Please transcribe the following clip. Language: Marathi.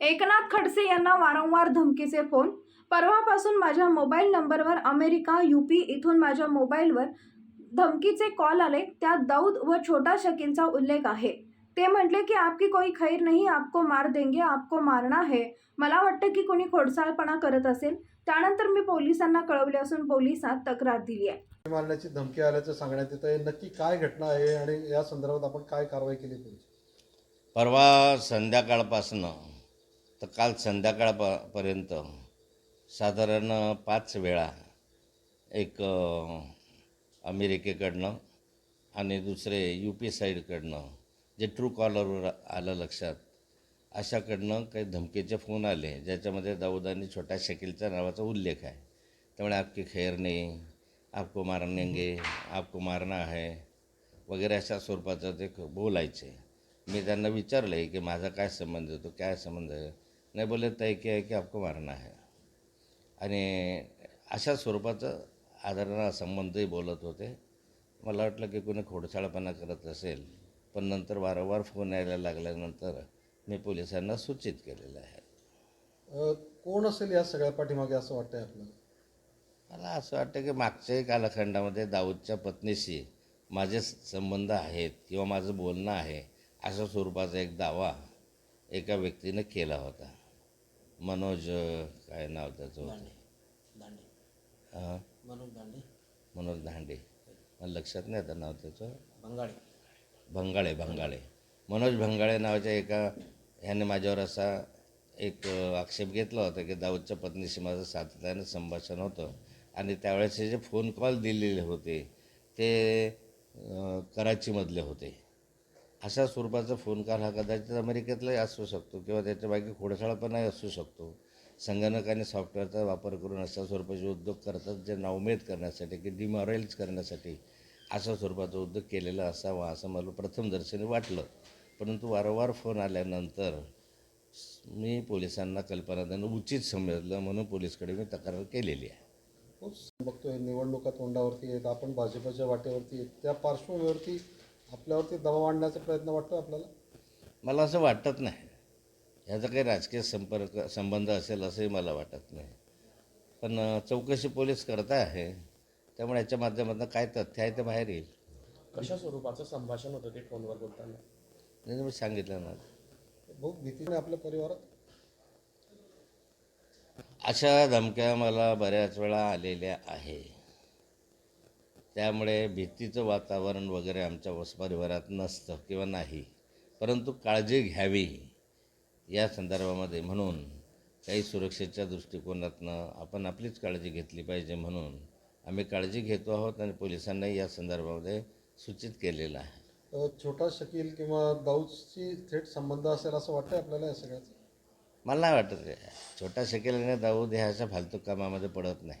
एकनाथ खडसे यांना वारंवार धमकीचे फोन. परवापासून माझ्या मोबाईल नंबरवर अमेरिका यूपी इथून माझ्या मोबाईलवर धमकीचे कॉल आले. त्यात दाऊद व छोटा शकीलचा उल्लेख आहे. ते म्हटले की आपकी कोई खैर नाही आपको मार देंगे आपको मारना है. मला वाटतं की कोणी खोडसाळपणा करत असेल. त्यानंतर मी पोलिसांना कळवले असून पोलिसात तक्रार दिली आहे. मारण्याची धमकी आल्याचं सांगण्यात येत. आहे नक्की काय घटना आहे आणि या संदर्भात आपण काय कारवाई केली पाहिजे परवा संध्याकाळपासनं तर काल संध्याकाळप पर्यंत साधारण पाच वेळा एक अमेरिकेकडनं आणि दुसरे यू पी साईडकडनं जे ट्रू कॉलरवर आलं लक्षात अशाकडनं काही धमकीचे फोन आले ज्याच्यामध्ये दाऊद आणि छोट्या शकीलच्या नावाचा उल्लेख आहे. त्यामुळे आपकी खैर नाही आपको मारनेंगे आपको मारना है वगैरे अशा स्वरूपाचं ते बोलायचे. मी त्यांना विचारलं आहे की माझा काय संबंध आहे तो काय संबंध आहे? नाही बोले तय की आहे की आपको मारना है. आणि अशा स्वरूपाचं आदरणा संबंधही बोलत होते. मला वाटलं की कोणी खोडसाळपणा करत असेल पण नंतर वारंवार फोन यायला लागल्यानंतर मी पोलिसांना सूचित केलेलं आहे. कोण असेल या सगळ्या पाठीमागे असं वाटतंय आपल्याला मला असं वाटतं की मागच्याही कालखंडामध्ये दाऊदच्या पत्नीशी माझे संबंध आहेत किंवा माझं बोलणं आहे अशा स्वरूपाचा एक दावा एका व्यक्तीनं केला होता. मनोज काय नाव त्याचं? होतं हां? मनोज दांडे. मनोज धांडे मला लक्षात नाही आता नाव त्याचं. बंगाळे. भंगाळे भंगाळे मनोज भंगाळे नावाच्या एका ह्याने माझ्यावर असा एक आक्षेप घेतला होता की दाऊदच्या पत्नीशी माझं सातत्यानं संभाषण होतं. आणि त्यावेळेस जे फोन कॉल दिलेले होते ते कराचीमधले होते. अशा स्वरूपाचा फोन कॉल हा कदाचित अमेरिकेतलाही असू शकतो किंवा त्याच्या बाकी खोडसाळपणाही असू शकतो. संगणक आणि सॉफ्टवेअरचा वापर करून अशा स्वरूपाचे उद्योग करतात जे नावमेद करण्यासाठी की डिमॉरेल्स करण्यासाठी अशा स्वरूपाचा उद्योग केलेला असावा असं मला प्रथम दर्शनी वाटलं. परंतु वारंवार फोन आल्यानंतर मी पोलिसांना कल्पना देणं उचित समजलं म्हणून पोलीसकडे मी तक्रार केलेली आहे. खूप बघतोय. निवडणुका तोंडावरती आहेत. आपण भाजपच्या वाटेवरती आहेत. त्या पार्श्वभूमीवरती आपल्यावरती दबाव आणण्याचा प्रयत्न वाटतो आपल्याला? मला असं वाटत नाही. ह्याचा काही राजकीय संपर्क संबंध असेल असंही मला वाटत नाही. पण चौकशी पोलीस करता आहे. त्यामुळे याच्या माध्यमातून काय तथ्य आहे ते बाहेर येईल. कशा स्वरूपाचं संभाषण होतं ते फोनवर बोलताना? नाही मी सांगितलं ना. बहुत भीतीने आपल्या परिवारात? अशा धमक्या मला बऱ्याच वेळा आलेल्या आहे. त्यामुळे भीतीचं वातावरण वगैरे आमच्या वस परिवारात नसतं किंवा नाही. परंतु काळजी घ्यावी या संदर्भामध्ये म्हणून काही सुरक्षेच्या दृष्टिकोनातनं आपण आपलीच काळजी घेतली पाहिजे म्हणून आम्ही काळजी घेतो आहोत आणि पोलिसांनाही या संदर्भामध्ये सूचित केलेलं आहे. छोटा शकील किंवा दाऊदशी थेट संबंध असेल असं वाटतंय आपल्याला या सगळ्याचं? मला नाही वाटत. छोटा शकेल दाऊद ह्या अशा फालतू कामामध्ये पडत नाही.